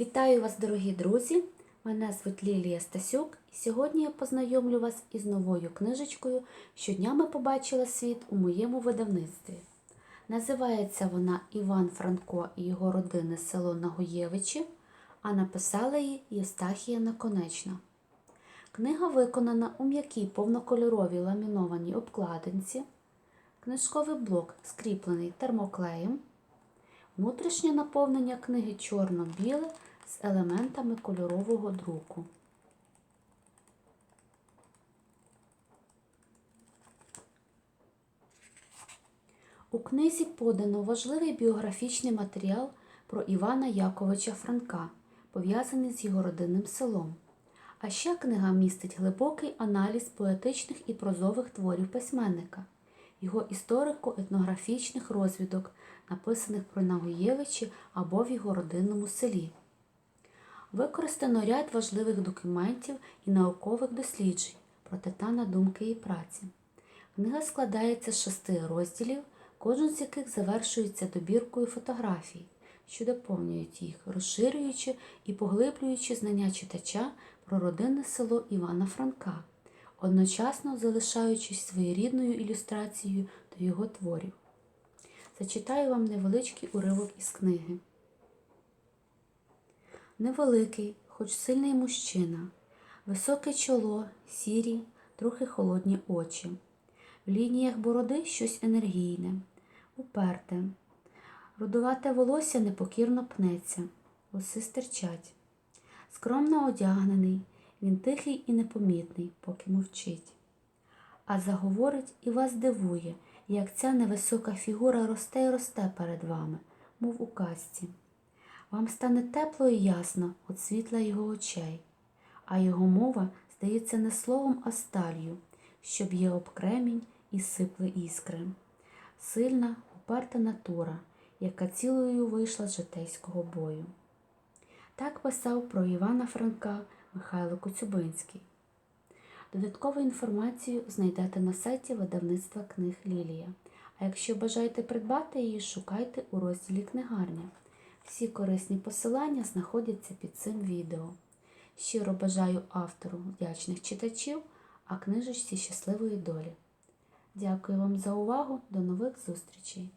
Вітаю вас, дорогі друзі! Мене звуть Лілія Стасюк, і сьогодні я познайомлю вас із новою книжечкою, що днями побачила світ у моєму видавництві. Називається вона Іван Франко і його родини село Нагоєвичі, а написала її Євстахія Наконечна. Книга виконана у м'якій повнокольоровій ламінованій обкладинці. Книжковий блок скріплений термоклеєм. Внутрішнє наповнення книги чорно-біле з елементами кольорового друку. У книзі подано важливий біографічний матеріал про Івана Яковича Франка, пов'язаний з його родинним селом. А ще книга містить глибокий аналіз поетичних і прозових творів письменника, його історико-етнографічних розвідок, написаних про Нагоєвичі або в його родинному селі. Використано ряд важливих документів і наукових досліджень про титана думки і праці. Книга складається з шести розділів, кожен з яких завершується добіркою фотографій, що доповнюють їх, розширюючи і поглиблюючи знання читача про родинне село Івана Франка, одночасно залишаючись своєрідною ілюстрацією до його творів. Зачитаю вам невеличкий уривок із книги. Невеликий, хоч сильний мужчина, високе чоло, сірі, трохи холодні очі. В лініях бороди щось енергійне, уперте. Рудувате волосся непокірно пнеться, уси стирчать. Скромно одягнений, він тихий і непомітний, поки мовчить. А заговорить і вас дивує, як ця невисока фігура росте й росте перед вами, мов у казці. Вам стане тепло і ясно від світла його очей, а його мова здається не словом, а сталью, що б'є об кремінь і сипле іскри. Сильна, уперта натура, яка цілою вийшла з житейського бою. Так писав про Івана Франка Михайло Коцюбинський. Додаткову інформацію знайдете на сайті видавництва книг Лілія. А якщо бажаєте придбати її, шукайте у розділі книгарня. Всі корисні посилання знаходяться під цим відео. Щиро бажаю автору вдячних читачів, а книжечці щасливої долі. Дякую вам за увагу. До нових зустрічей!